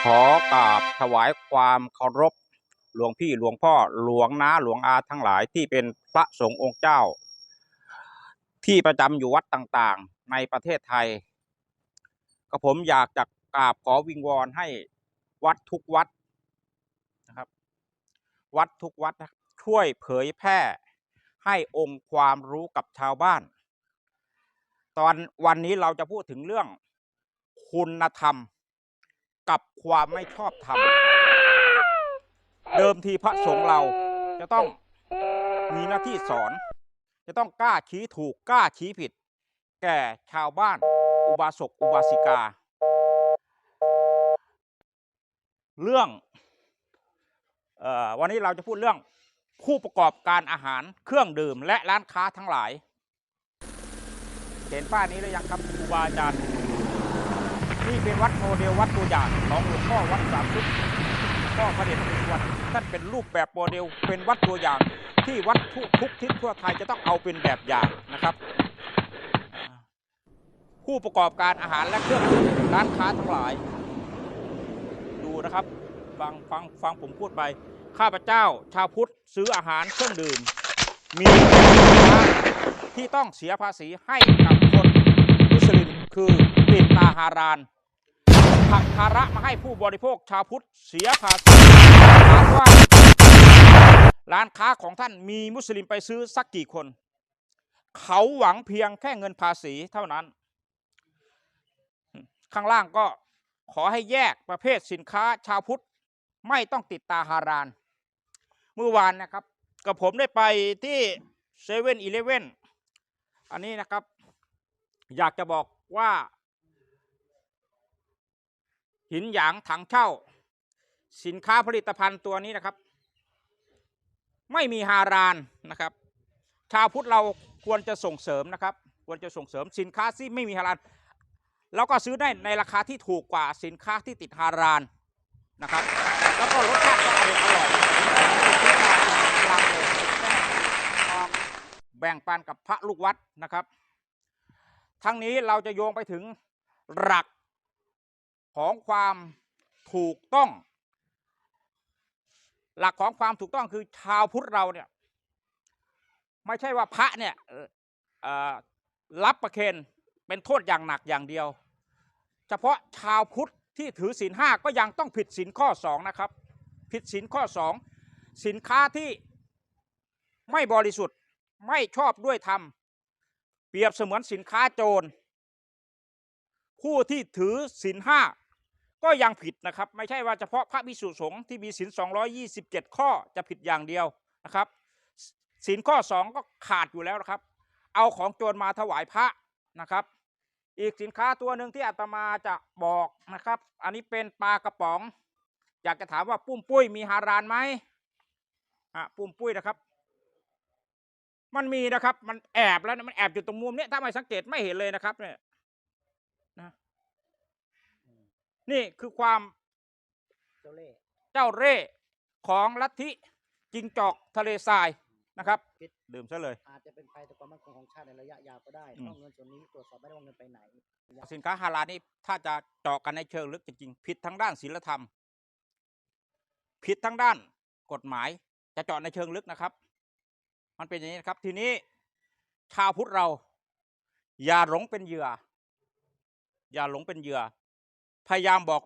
ขอกราบถวายความเคารพหลวงพี่หลวงพ่อหลวงน้าหลวงอาทั้งหลายที่เป็นพระสงฆ์องค์เจ้า ที่ประจำอยู่วัดต่างๆ ในประเทศไทยก็ผมอยากจะกราบขอวิงวอนให้วัดทุกวัดนะครับ วัดทุกวัดนะช่วยเผยแพร่ให้องค์ความรู้กับชาวบ้าน ตอนวันนี้เราจะพูดถึงเรื่องคุณธรรม กับความไม่ชอบธรรม เดิมทีพระสงฆ์เราจะต้องมีหน้าที่สอน จะต้องกล้าชี้ถูกกล้าชี้ผิด แก่ชาวบ้าน อุบาสกอุบาสิกา เรื่องออวันนี้เราจะพูดเรื่องผู้ประกอบการอาหารเครื่องดื่มและร้านค้าทั้งหลาย เห็นป้านี้หรือยังครับครูบาอาจารย์ เป็นวัดโมเดลวัดตัวอย่างของหลวงพ่อวัดสามชุดพ่อพระเดชพระคุณท่านเป็นรูปแบบโมเดลเป็นวัดตัวอย่าง ที่วัดทุกทุกทิศทั่วไทยจะต้องเอาเป็นแบบอย่างนะครับ ผู้ประกอบการอาหารและเครื่องดื่มร้านค้าทั้งหลาย ดูนะครับฟังฟังฟังผมพูดไป ข้าพเจ้าชาวพุทธซื้ออาหารเครื่องดื่ม มีที่ต้องเสียภาษีให้กับคนมุสลิมคือติดตาฮาราน ผลักภาระมาให้ผู้บริโภคชาวพุทธเสียภาษีถามว่าร้านค้าของท่านมีมุสลิมไปซื้อสักกี่คน เขาหวังเพียงแค่เงินภาษีเท่านั้น ข้างล่างก็ขอให้แยกประเภทสินค้าชาวพุทธไม่ต้องติดตาฮารานเมื่อวานนะครับ กับผมได้ไปที่เซเว่นอีเลเว่นอันนี้นะครับ อยากจะบอกว่า หินหยางถังเช่า สินค้าผลิตภัณฑ์ตัวนี้นะครับ ไม่มีฮารานนะครับ ชาวพุทธเราควรจะส่งเสริมนะครับ ควรจะส่งเสริมสินค้าที่ไม่มีฮารานแล้วก็ซื้อได้ในราคาที่ถูกกว่าสินค้าที่ติดฮารานนะครับ แล้วก็รสชาติก็อร่อยอร่อยแบ่งปันกับพระลูกวัดนะครับ ทั้งนี้เราจะโยงไปถึงหลัก ของความถูกต้อง หลักของความถูกต้องคือชาวพุทธเราเนี่ย ไม่ใช่ว่าพระเนี่ยรับประเคนเป็นโทษอย่างหนักอย่างเดียว เฉพาะชาวพุทธที่ถือศีลห้าก็ยังต้องผิดศีลข้อสองนะครับ ผิดศีลข้อสองสินค้าที่ไม่บริสุทธิ์ไม่ชอบด้วยธรรม เปรียบเสมือนสินค้าโจร ผู้ที่ถือศีลห้า ก็ยังผิดนะครับ ไม่ใช่ว่าเฉพาะพระภิกษุสงฆ์ที่มีศีล227 ข้อจะผิดอย่างเดียวนะครับศีลข้อสองก็ขาดอยู่แล้วนะครับ เอาของโจรมาถวายพระนะครับ อีกสินค้าตัวหนึ่งที่อาตมาจะบอกนะครับ อันนี้เป็นปลากระป๋อง อยากจะถามว่าปุ้มปุ้ยมีฮารานไหมอะปุ้มปุ้ยนะครับ มันมีนะครับ มันแอบแล้วนะมันแอบอยู่ตรงมุมเนี้ยถ้าไม่สังเกตไม่เห็นเลยนะครับเนี่ยนะ นี่คือความเจ้าเล่ห์เจ้าเร่ห์ของลัทธิจิงจอกทะเลทรายนะครับดื่มซะเลย อาจจะเป็นภัยต่อความมั่นคงของชาติในระยะยาวก็ได้อืม เพราะเงินส่วนนี้ตรวจสอบไม่ได้ว่าเงินไปไหนสินค้าฮาลาลนี่ถ้าจะเจาะกันในเชิงลึกจริงๆผิดทั้งด้านศีลธรรม ผิดทั้งด้านกฎหมายจะเจาะในเชิงลึกนะครับ มันเป็นอย่างนี้นะครับ ทีนี้ชาวพุทธเรา อย่าหลงเป็นเหยื่อ อย่าหลงเป็นเหยื่อ พยายามบอก